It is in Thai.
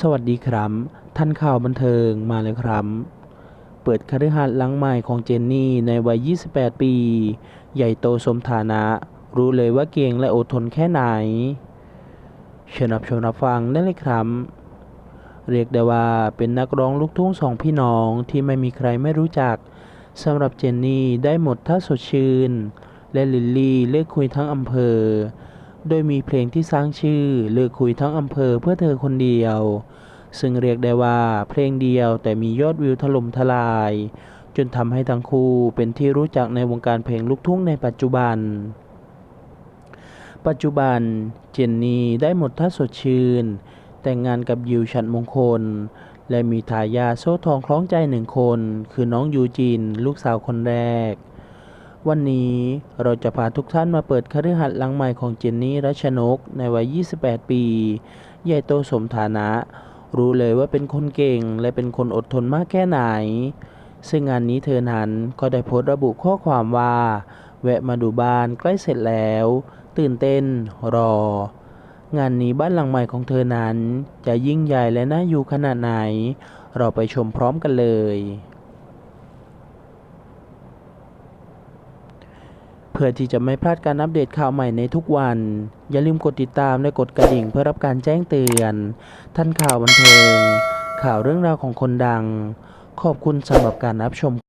สวัสดีครับ ท่านข่าวบันเทิงมาเลยครับ เปิดคฤหาสน์หลังใหม่ของเจนนี่ในวัย 28 ปี ใหญ่โตสมฐานะ รู้เลยว่าเก่งและอดทนแค่ไหน เชิญรับชมรับฟังได้เลยครับ เรียกได้ว่าเป็นนักร้องลูกทุ่งสองพี่น้องที่ไม่มีใครไม่รู้จักสำหรับเจนนี่ได้หมดท่าสดชื่น และลิลลี่เลือกคุยทั้งอำเภอ โดยมีเพลงที่สร้างชื่อเลือกคุยทั้งอำเภอเพื่อเธอคนเดียว ซึ่งเรียกได้ว่าเพลงเดียวแต่มียอดวิวถล่มทลาย จนทำให้ทั้งคู่เป็นที่รู้จักในวงการเพลงลูกทุ่งในปัจจุบัน ปัจจุบันเจนนี่ได้หมดท่าสดชื่น แต่งงานกับยิวฉันมงคล และมีทายาโซ่ทองคล้องใจหนึ่งคน คือน้องยูจิน ลูกสาวคนแรก วันนี้เราจะพาทุกท่านมาเปิดคฤหัสถ์หลังใหม่ของเจนนี่รัชนกในวัย 28 ปี ใหญ่โตสมฐานะ รู้เลยว่าเป็นคนเก่งและเป็นคนอดทนมากแค่ไหน ซึ่งงานนี้เธอนั้นก็ได้โพสต์ระบุข้อความว่า แวะมาดูบ้านใกล้เสร็จแล้ว ตื่นเต้นรอ งานนี้บ้านหลังใหม่ของเธอนั้น จะยิ่งใหญ่และน่าอยู่ขนาดไหน เราไปชมพร้อมกันเลย เพื่อที่จะไม่พลาดการอัปเดตข่าวใหม่ในทุกวัน อย่าลืมกดติดตามและกดกระดิ่งเพื่อรับการแจ้งเตือน ท่านข่าวบันเทิง ข่าวเรื่องราวของคนดัง ขอบคุณสำหรับการรับชม